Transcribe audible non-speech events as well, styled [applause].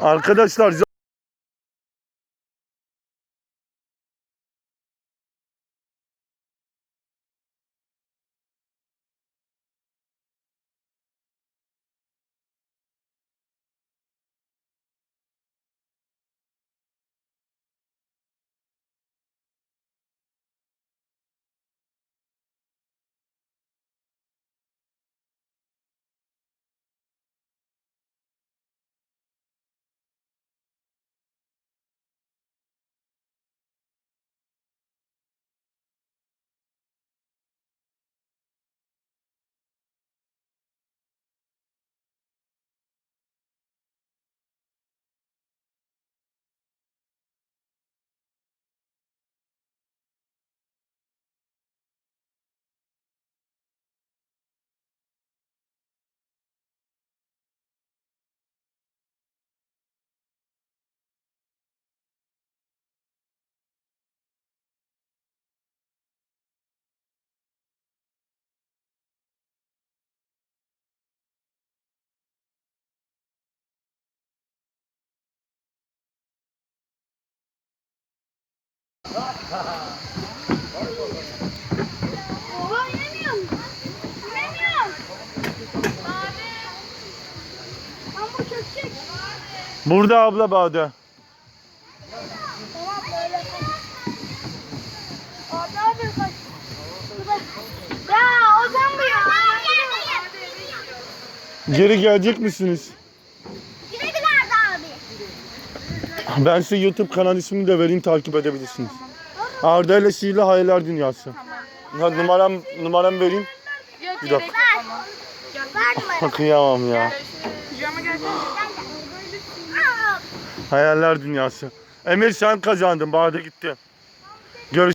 Arkadaşlar Oha. Abi. Bu burada abla Bade. Tamam böyle. Ne yapıyorsun? Şurada. Ya Ozan bu ya. Geri gelecek misiniz? Yine bir nerede abi? [laughs] Ben size YouTube kanal ismini de vereyim takip edebilirsiniz. Arda ile Sihirli Hayaller Dünyası. Ha, numaram numaram vereyim. Yok Bir gerek dakika. ama. [laughs] Kıyamam ya. Pijama Hayaller Dünyası. Emir sen kazandın. Bade gitti. Görüş